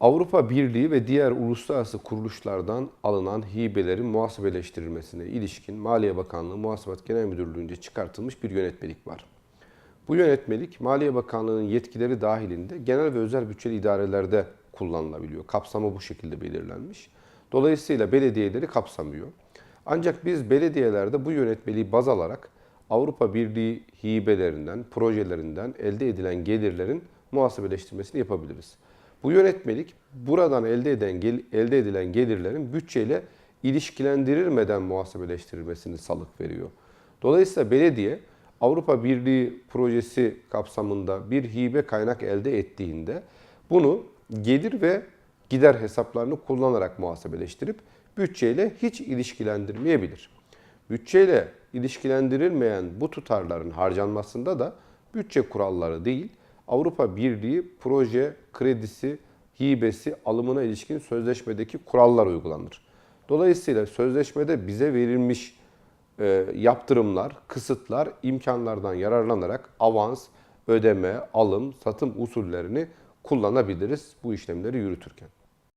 Avrupa Birliği ve diğer uluslararası kuruluşlardan alınan hibelerin muhasebeleştirilmesine ilişkin Maliye Bakanlığı Muhasebat Genel Müdürlüğü'nce çıkartılmış bir yönetmelik var. Bu yönetmelik Maliye Bakanlığı'nın yetkileri dahilinde genel ve özel bütçeli idarelerde kullanılabiliyor. Kapsamı bu şekilde belirlenmiş. Dolayısıyla belediyeleri kapsamıyor. Ancak biz belediyelerde bu yönetmeliği baz alarak Avrupa Birliği hibelerinden, projelerinden elde edilen gelirlerin muhasebeleştirmesini yapabiliriz. Bu yönetmelik buradan elde eden elde edilen gelirlerin bütçeyle ilişkilendirilmeden muhasebeleştirilmesini salık veriyor. Dolayısıyla belediye Avrupa Birliği projesi kapsamında bir hibe kaynak elde ettiğinde bunu gelir ve gider hesaplarını kullanarak muhasebeleştirip bütçeyle hiç ilişkilendirmeyebilir. Bütçeyle ilişkilendirilmeyen bu tutarların harcanmasında da bütçe kuralları değil, Avrupa Birliği proje kredisi, hibesi alımına ilişkin sözleşmedeki kurallar uygulanır. Dolayısıyla sözleşmede bize verilmiş e, yaptırımlar, kısıtlar, imkanlardan yararlanarak avans, ödeme, alım, satım usullerini kullanabiliriz bu işlemleri yürütürken.